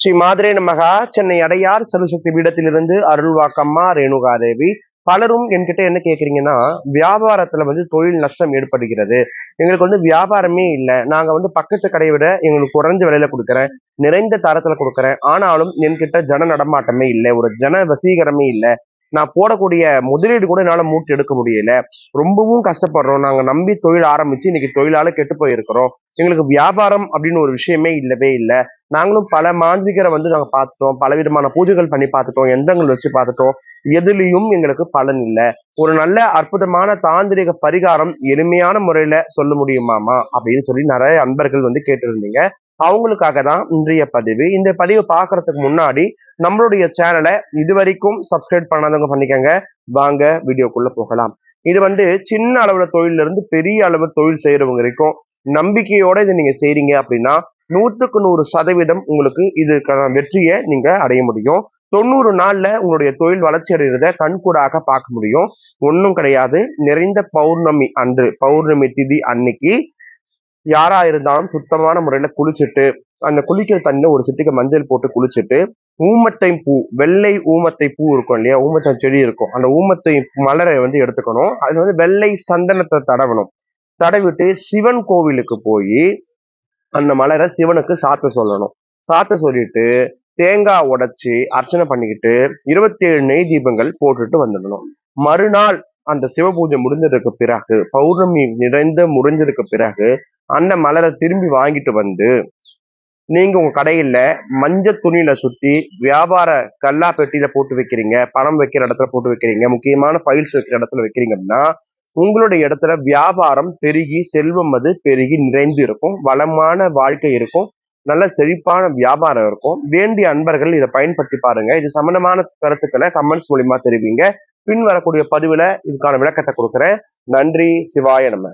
ஸ்ரீ மாதுரே நமகா சென்னை அடையார் சலுசக்தி பீடத்திலிருந்து அருள்வாக்கம்மா ரேணுகாதேவி. பலரும் என்கிட்ட என்ன கேக்குறீங்கன்னா வியாபாரத்துல வந்து தொழில் நஷ்டம் ஏற்படுகிறது. எங்களுக்கு வந்து வியாபாரமே இல்லை. நாங்க வந்து பக்கத்து கடையை விட எங்களுக்கு குறைஞ்ச விலையில கொடுக்குறேன். நிறைந்த தரத்துல கொடுக்குறேன். ஆனாலும் என்கிட்ட ஜன நடமாட்டமே இல்லை. ஒரு ஜன வசீகரமே இல்லை. நான் போடக்கூடிய முதலீடு கூட என்னால மூட்டு எடுக்க முடியல. ரொம்பவும் கஷ்டப்படுறோம். நாங்க நம்பி தொழில் ஆரம்பிச்சு இன்னைக்கு தொழிலால கெட்டு போயிருக்கிறோம். எங்களுக்கு வியாபாரம் அப்படின்னு ஒரு விஷயமே இல்லவே இல்லை. நாங்களும் பல மாந்திரிகரை வந்து நாங்க பார்த்துட்டோம். பல விதமான பூஜைகள் பண்ணி பார்த்துட்டோம். எந்தங்கள் வச்சு பார்த்துட்டோம். எதுலயும் எங்களுக்கு பலன் இல்லை. ஒரு நல்ல அற்புதமான தாந்திரிக பரிகாரம் எளிமையான முறையில சொல்ல முடியுமாமா? அப்படின்னு சொல்லி நிறைய அன்பர்கள் வந்து கேட்டிருந்தீங்க. அவங்களுக்காக தான் இன்றைய பதிவு. இந்த பதிவு பார்க்கறதுக்கு முன்னாடி நம்மளுடைய சேனலை இது வரைக்கும் சப்ஸ்கிரைப் பண்ணாதவங்க பண்ணிக்கங்க. வாங்க வீடியோக்குள்ள போகலாம். இது வந்து சின்ன அளவுல தொழில இருந்து பெரிய அளவு தொழில் செய்யறவங்க வரைக்கும் நம்பிக்கையோட இதை நீங்க செய்றீங்க அப்படின்னா நூற்றுக்கு நூறு சதவீதம் உங்களுக்கு இதுக்கான வெற்றியை நீங்க அடைய முடியும். தொண்ணூறு நாள்ல உங்களுடைய தொழில் வளர்ச்சி அடைகிறத கண்கூடாக பார்க்க முடியும். ஒன்றும் கிடையாது. நிறைந்த பௌர்ணமி அன்று பௌர்ணமி திதி அன்னைக்கு யாரா இருந்தாலும் சுத்தமான முறையில குளிச்சுட்டு அந்த குளிக்கிற தண்ணியில ஒரு சிட்டிக்கு மஞ்சள் போட்டு குளிச்சுட்டு ஊமத்தை பூ வெள்ளை ஊமத்தை பூ இருக்கும் இல்லையா? ஊமத்தை செடி இருக்கும். அந்த ஊமத்தை மலரை வந்து எடுத்துக்கணும். அது வந்து வெள்ளை சந்தனத்தை தடவணும். தடவிட்டு சிவன் கோவிலுக்கு போய் அந்த மலரை சிவனுக்கு சாத்த சொல்லணும். சாத்த சொல்லிட்டு தேங்காய் உடைச்சி அர்ச்சனை பண்ணிக்கிட்டு இருபத்தி ஏழு நெய் தீபங்கள் போட்டுட்டு வந்துடணும். மறுநாள் அந்த சிவ பூஜை முடிஞ்சதுக்கு பிறகு பௌர்ணமி நிறைந்த முடிஞ்சதுக்கு பிறகு அந்த மலரை திரும்பி வாங்கிட்டு வந்து நீங்க உங்க கடையில மஞ்ச துணியில சுத்தி வியாபார கல்லா பெட்டியில போட்டு வைக்கிறீங்க பணம் வைக்கிற இடத்துல போட்டு வைக்கிறீங்க முக்கியமான ஃபைல்ஸ் வைக்கிற இடத்துல வைக்கிறீங்க அப்படின்னா உங்களுடைய இடத்துல வியாபாரம் பெருகி செல்வம் அது பெருகி நிறைந்து இருக்கும் வளமான வாழ்க்கை இருக்கும் நல்ல செழிப்பான வியாபாரம் இருக்கும். வேண்டிய அன்பர்கள் இதை பயன்படுத்தி பாருங்க. இது சம்பந்தமான கருத்துக்களை கமெண்ட்ஸ் மூலியமா தெரிவிங்க. பின் வரக்கூடிய பதிவுல இதுக்கான விளக்கத்தை கொடுக்குறேன். நன்றி. சிவாய நம்ம